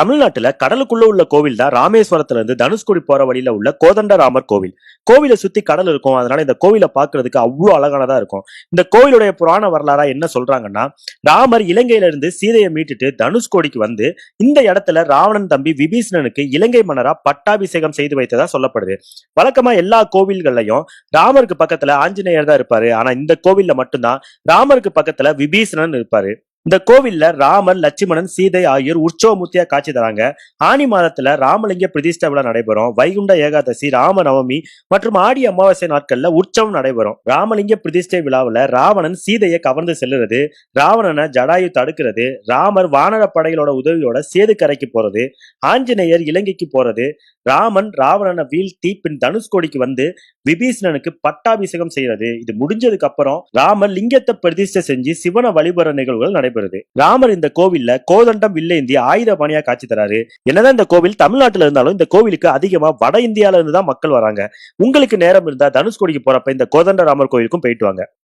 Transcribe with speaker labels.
Speaker 1: தமிழ்நாட்டுல கடலுக்குள்ள உள்ள கோவில் தான் ராமேஸ்வரத்துல இருந்து தனுஷ்கோடி போற வழியில உள்ள கோதண்டராமர் கோவில். கோவிலை சுத்தி கடல் இருக்கும். அதனால இந்த கோவிலை பாக்குறதுக்கு அவ்வளவு அழகானதா இருக்கும். இந்த கோவிலுடைய புராண வரலாறா என்ன சொல்றாங்கன்னா ராமர் இலங்கையில இருந்து சீதையை மீட்டுட்டு தனுஷ்கோடிக்கு வந்து இந்த இடத்துல ராவணன் தம்பி விபீஷணனுக்கு இலங்கை மன்னரா பட்டாபிஷேகம் செய்து வைத்ததா சொல்லப்படுது. வழக்கமா எல்லா கோவில்கள்லயும் ராமருக்கு பக்கத்துல ஆஞ்சநேயர் தான் இருப்பாரு. ஆனா இந்த கோவில்ல மட்டும்தான் ராமருக்கு பக்கத்துல விபீஷணன் இருப்பாரு. இந்த கோவில்ல ராமர் லட்சுமணன் சீதை ஆகியோர் உற்சவமூர்த்தியா காட்சி தராங்க. ஆனி மாதத்துல ராமலிங்க பிரதிஷ்டை விழா நடைபெறும். வைகுண்ட ஏகாதசி ராம நவமி மற்றும் ஆடி அமாவாசை நாட்கள்ல உற்சவம் நடைபெறும். ராமலிங்க பிரதிஷ்டை விழாவில் ராவணன் சீதையை கவர்ந்து செல்லுறது ராவணனை ஜடாயு தடுக்கிறது ராமர் வானர படைகளோட உதவியோட சேது கரைக்கு போறது ஆஞ்சநேயர் இலங்கைக்கு போறது ராமன் ராவணனை வீழ்த்தி பின் தனுஷ்கோடிக்கு வந்து விபீஷணனுக்கு பட்டாபிஷேகம் செய்யறது இது முடிஞ்சதுக்கு அப்புறம் ராமர் லிங்கத்தை பிரதிஷ்டை செஞ்சு சிவனை வழிபடுற நிகழ்வுகள் நடைபெறுது. ராமர் இந்த கோவில்ல கோதண்டம் வில்லேந்தி ஆயுத பாணியா காட்சி தராரு. என்னதான் இந்த கோவில் தமிழ்நாட்டுல இருந்தாலும் இந்த கோவிலுக்கு அதிகமா வட இந்தியால இருந்து தான் மக்கள் வராங்க. உங்களுக்கு நேரம் இருந்தா தனுஷ்கோடிக்கு போறப்ப இந்த கோதண்ட ராமர் கோவிலுக்கும் போயிட்டு வாங்க.